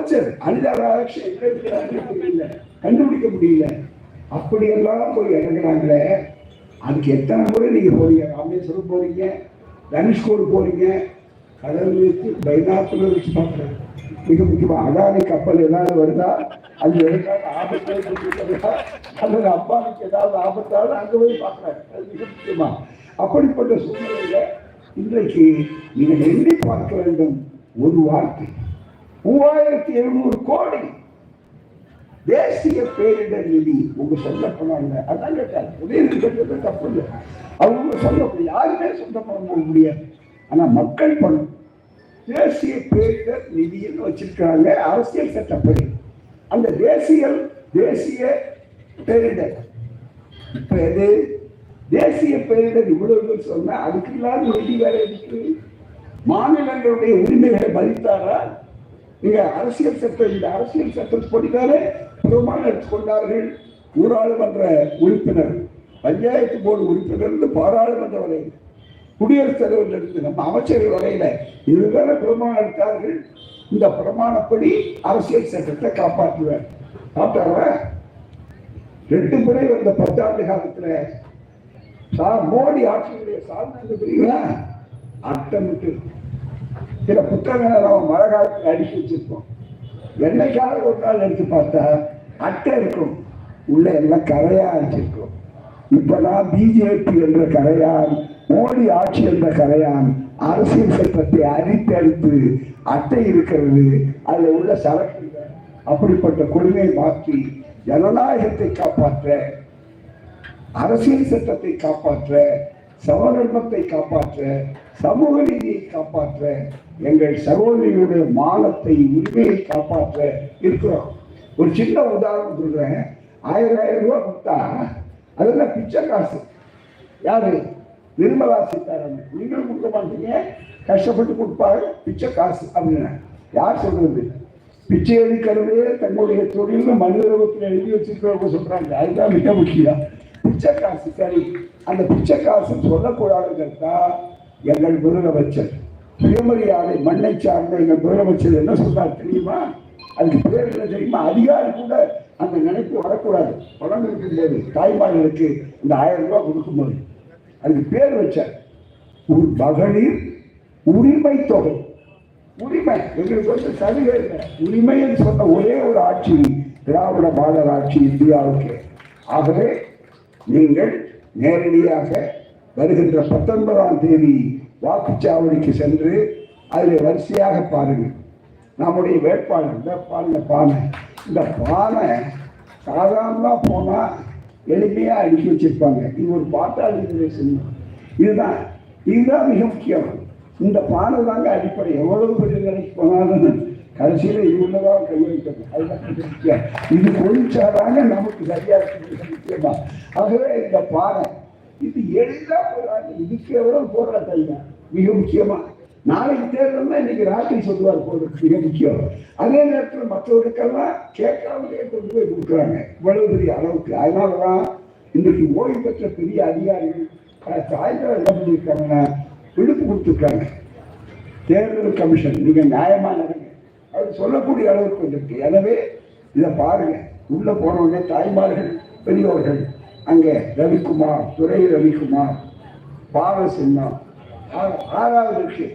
அமைச்சர் அனிதா கண்டுபிடிக்க முடியல. அப்படியெல்லாம் போய் இறங்குறாங்களே. அதுக்கு எத்தனை முறை நீங்க போறீங்க? ராமேஸ்வரம் போறீங்க தனுஷ்கோடு போறீங்க. கடல் வச்சு பைனாக்குலர் வச்சு பார்க்குறாங்க மிக முக்கியமா அதானி கப்பல் ஏதாவது வருதா? அது எதுக்காக ஆபத்து அல்லது அப்பாவுக்கு ஏதாவது ஆபத்தாலும் அங்கே போய் பார்க்குறாங்க அது மிக முக்கியமா. அப்படிப்பட்ட சூழ்நிலையில இன்றைக்கு நீங்கள் எண்ணி பார்க்க வேண்டும். ஒரு வார்த்தை. மூவாயிரத்தி எழுநூறு கோடி. தேசிய பேரிடர் நிதி. உங்க சொந்த பணம் இல்லை. அதான் கேட்டார் உதயநிதி கட்டுறது தப்பு இல்லை. அவங்க சொந்த யாருமே சொந்த பணம் போக முடியாது. ஆனா மக்கள் பணம். தேசிய பேரிடர் நிதின்னு வச்சிருக்காங்க அரசியல் சட்டப்படி. அந்த தேசிய தேசிய பேரிடர். இப்ப எது? தேசிய பேரிடர் இவ்வளவு சொன்னா அதுக்கு இல்லாத நிதி வேற இருக்கு மாநிலங்களுடைய உரிமைகளை மதித்தாரா? இங்க அரசியல் சட்டம் இந்த அரசியல் சட்டத்தின்படிதானே பிரமாணம் எடுத்துக்கொண்டார்கள் ஊராளுமன்ற உறுப்பினர். பஞ்சாயத்து போர்டு உறுப்பினர் பாராளுமன்ற வரை குடியரசுத் தலைவர்கள் இருந்து நம்ம அமைச்சர்கள் வரையில இதுதானே பிரமாணம் எடுத்தார்கள். இந்த பிரமாணப்படி அரசியல் சட்டத்தை காப்பாற்றுவேன். காப்பாற்ற ரெண்டு முறை வந்த பத்தாண்டு காலத்துல சார் மோடி ஆட்சியினுடைய சாதனை தெரியுங்களா அட்டமிட்டு சில புத்தகங்களை நம்ம மழை காலத்தில் அடிச்சு வச்சிருக்கோம் என்னைக்காவது ஒரு நாள் எடுத்து பார்த்தா அட்டை இருக்கும். உள்ள எல்லாம் கரையா அடிச்சிருக்கும். இப்பெல்லாம் பிஜேபி என்ற கரையான் மோடி ஆட்சி என்ற கரையான் அரசியல் சட்டத்தை அரித்து அட்டை இருக்கிறது அதுல உள்ள சரக்கு அப்படிப்பட்ட கொள்கையை மாற்றி ஜனநாயகத்தை காப்பாற்ற அரசியல் சட்டத்தை காப்பாற்ற சமதர்மத்தை காப்பாற்ற சமூக நீதியை காப்பாற்ற எங்கள் சகோதரிகளுடைய மானத்தை உரிமையை காப்பாற்ற இருக்கிறோம். ஒரு சின்ன உதாரணம் சொல்றேன். ஆயிரம் ஆயிரம் ரூபாய் கொடுத்தா அதெல்லாம் பிச்சை காசு. யாரு? நிர்மலா சீதாராமன். நீங்களும் கொடுக்க மாட்டீங்க. கஷ்டப்பட்டு கொடுப்பாரு பிச்சை காசு அப்படின்னு. யார் சொல்றது? பிச்சை எடுக்கிறதே தங்களுடைய தொழில் மனிதத்தில் எழுதி வச்சிருக்கிறவங்க சொல்றாங்க. அதுதான் மிக முக்கியம். பிச்சை காசு சரி. அந்த பிச்சை காசு சொல்லக்கூடாதுங்கிறதா எங்கள் முதலமைச்சர். சுயமரியாதை மண்ணை சார்ந்த எங்கள் முதலமைச்சர் என்ன சொன்னார் தெரியுமா? அதுக்கு பேர் என்ன தெரியுமா? அதிகாரி கூட அந்த நினைப்பு வரக்கூடாது. குழந்தைகளுக்கு தெரியாது தாய்மார்களுக்கு இந்த ஆயிரம் ரூபாய் கொடுக்கும்போது அதுக்கு பேர் வச்சார். ஒரு மகளிர் உரிமை தொகை. உரிமை. எங்களுக்கு வந்து சலுகை இல்லை. உரிமைன்னு சொன்ன ஒரே ஒரு ஆட்சி திராவிட மாடல் ஆட்சி இந்தியாவுக்கு. ஆகவே நீங்கள் நேரடியாக வருகின்ற பத்தொன்பதாம் தேதி வாக்குச்சாவடிக்கு சென்று அதில் வரிசையாக பாருங்கள் நம்முடைய வேட்பாளர் இந்த பாருங்க பானை இந்த பானை சாதாரணமாக போனால் எளிமையாக அடுக்கி வச்சிருப்பாங்க. இது ஒரு பாட்டாளி சின்னம் இதுதான் இதுதான் மிக முக்கியம். இந்த பானை தாங்க அடிப்படை. எவ்வளவு பெரிய நிலைக்கு போனாலும் கடைசியில் இவ்வளவுதான் கை வைக்கணும் அதுதான் முக்கியம். இது கொழிச்சாதாங்க நமக்கு சரியாக இருக்குது முக்கியமா. ஆகவே இந்த பானை இது எளிதாக போடுறாங்க இதுக்கு எவ்வளவு போடுற தைங்க மிக முக்கியமா. நாளைக்கு தேர்தல்னா இன்னைக்கு ராத்திரி சொல்லுவார் போடுறது மிக முக்கியம். அதே நேரத்தில் மற்றவர்களுக்கெல்லாம் கேட்காமலே கொண்டு போய் கொடுக்குறாங்க. இவ்வளவு பெரிய அளவுக்கு. அதனாலதான் இன்னைக்கு ஓய்வு பெற்ற பெரிய அதிகாரிகள் சாயந்தரம் என்ன பண்ணியிருக்காங்கன்னா விடுப்பு கொடுத்துருக்காங்க. தேர்தல் கமிஷன் நீங்க நியாயமா நடங்க அது சொல்லக்கூடிய அளவுக்கு வந்திருக்கு. எனவே இதை பாருங்க. உள்ள போனவங்க தாய்மார்கள் பெரியவர்கள் அங்கே ரவிக்குமார் துரை ரவிக்குமார் பாலசிம்மா ஆ- ஆறாவது இருக்கு.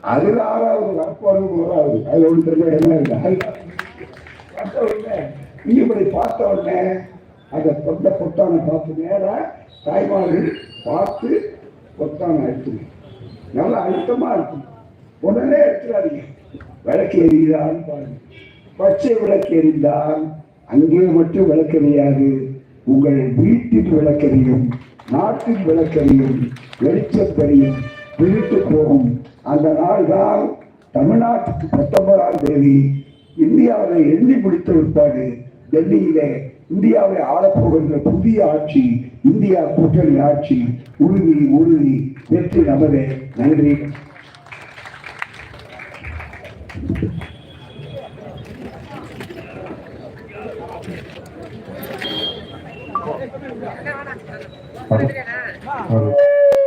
அதுல ஆறாவது வரப்போறது முதலாவது அது ஒன்று என்ன இல்லை உடனே நீ இப்படி பார்த்த உடனே அந்த தொண்ட பொத்தானை பார்த்து நேரா தாய்மார்கள் பார்த்து பொத்தானை எடுத்துங்க நல்லா அழுத்தமா இருக்கும். உடனே எடுத்துடாதீங்க விளக்கு எரியுதான்னு பாருங்க. பச்சை விளக்கு எரிந்தால் அங்கே மட்டும் விளக்கு எரியாது. உங்கள் வீட்டின் விளக்கறியும் நாட்டின் விளக்கறியும் வெளிச்சம் தெரியும் விழித்து போகும் அந்த நாள் தான் தமிழ்நாட்டுக்கு பத்தொன்பதாம் தேதி இந்தியாவை எண்ணி முடித்த பிற்பாடு டெல்லியிலே இந்தியாவை ஆளப்போகின்ற புதிய ஆட்சி இந்தியா கூட்டணி ஆட்சி உறுதி உறுதி வெற்றி நமதே. நன்றி. Thank you.